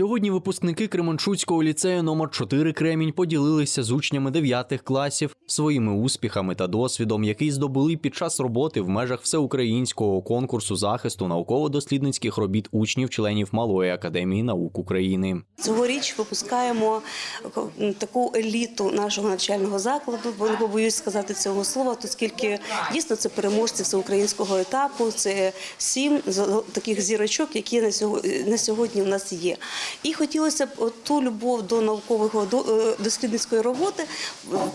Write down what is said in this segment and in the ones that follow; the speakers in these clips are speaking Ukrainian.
Сьогодні випускники Кременчуцького ліцею номер 4 Кремінь поділилися з учнями 9 класів своїми успіхами та досвідом, який здобули під час роботи в межах всеукраїнського конкурсу захисту науково-дослідницьких робіт учнів-членів Малої академії наук України. Цьогоріч випускаємо таку еліту нашого навчального закладу, бо не побоюсь сказати цього слова, оскільки дійсно це переможці всеукраїнського етапу. Це сім таких зірочок, які на сьогодні, в нас є. І хотілося б ту любов до наукового е, дослідницької роботи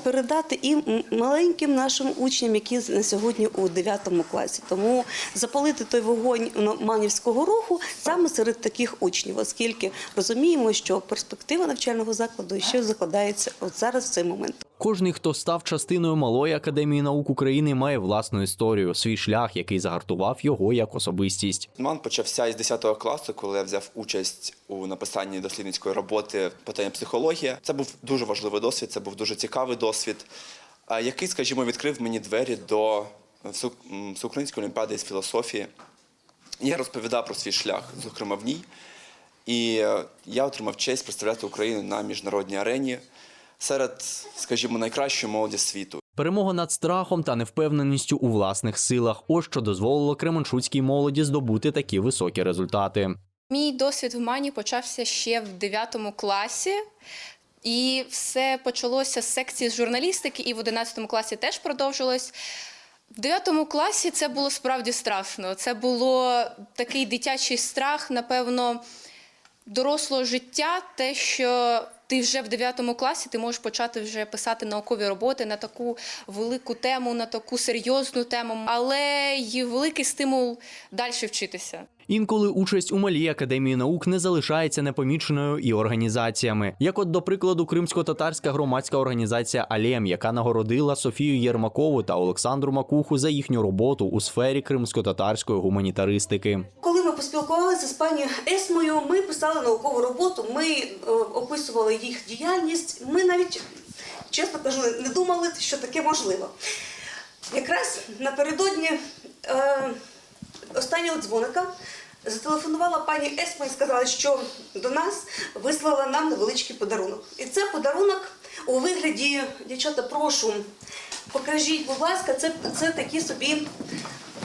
передати і маленьким нашим учням, які на сьогодні у 9 класі. Тому запалити той вогонь манівського руху саме серед таких учнів, оскільки розуміємо, що перспектива навчального закладу ще закладається от зараз в цей момент. Кожний, хто став частиною Малої академії наук України, має власну історію, свій шлях, який загартував його як особистість. Ман почався із 10 класу, коли я взяв участь у написанні дослідницької роботи по темі психологія. Це був дуже важливий досвід, це був дуже цікавий досвід, який, скажімо, відкрив мені двері до всеук- всеукраїнської олімпіади з філософії. Я розповідав про свій шлях, зокрема в ній. І е, я отримав честь представляти Україну на міжнародній арені серед, скажімо, найкращої молоді світу. Перемога над страхом та невпевненістю у власних силах. Ось що дозволило Кременчуцькій молоді здобути такі високі результати. Мій досвід в Мані почався ще в 9 класі. І все почалося з секції з журналістики, і в 11 класі теж продовжилось. В 9 класі це було справді страшно. Це було такий дитячий страх, напевно, дорослого життя, те, що ти вже в 9 класі ти можеш почати вже писати наукові роботи на таку велику тему, на таку серйозну тему, але й великий стимул далі вчитися. Інколи участь у малій академії наук не залишається непоміченою і організаціями, як от до прикладу кримсько-татарська громадська організація Алєм, яка нагородила Софію Єрмакову та Олександру Макуху за їхню роботу у сфері кримсько-татарської гуманітаристики. Коли ми поспілкувалися з пані Есмою, ми писали наукову роботу, ми е, описували їх діяльність. Ми навіть, чесно кажу, не думали, що таке можливо. Якраз напередодні е, останнього дзвоника зателефонувала пані Есма і сказала, що до нас вислала нам невеличкий подарунок. І це подарунок у вигляді, дівчата, прошу, покажіть, будь ласка, це, це такі собі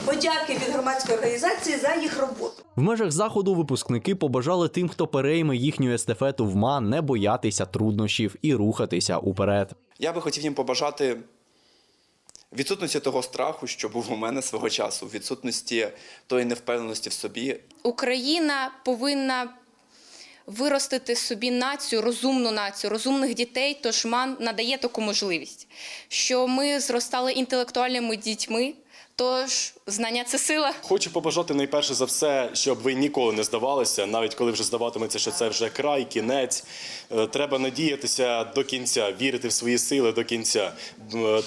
подяки від громадської організації за їх роботу. В межах заходу випускники побажали тим, хто перейме їхню естафету в МАН, не боятися труднощів і рухатися уперед. Я би хотів їм побажати відсутності того страху, що був у мене свого часу, відсутності тої невпевненості в собі. Україна повинна виростити собі націю, розумну націю, розумних дітей. Тож МАН надає таку можливість, що ми зростали інтелектуальними дітьми. Тож знання це сила. Хочу побажати найперше за все, щоб ви ніколи не здавалися, навіть коли вже здаватиметься, що це вже край, кінець. Е, Треба надіятися до кінця, вірити в свої сили до кінця.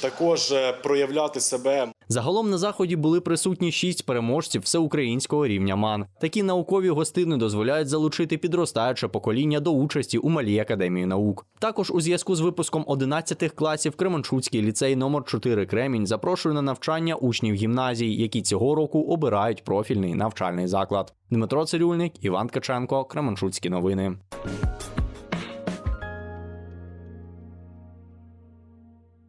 Також е, проявляти себе. Загалом на заході були присутні шість переможців всеукраїнського рівня МАН. Такі наукові гостини дозволяють залучити підростаюче покоління до участі у малій академії наук. Також у зв'язку з випуском 11 класів Кременчуцький ліцей номер 4 Кремінь запрошує на навчання учнів гімназій, які цього року обирають профільний навчальний заклад. Дмитро Цирюльник, Іван Ткаченко, Кременчуцькі новини.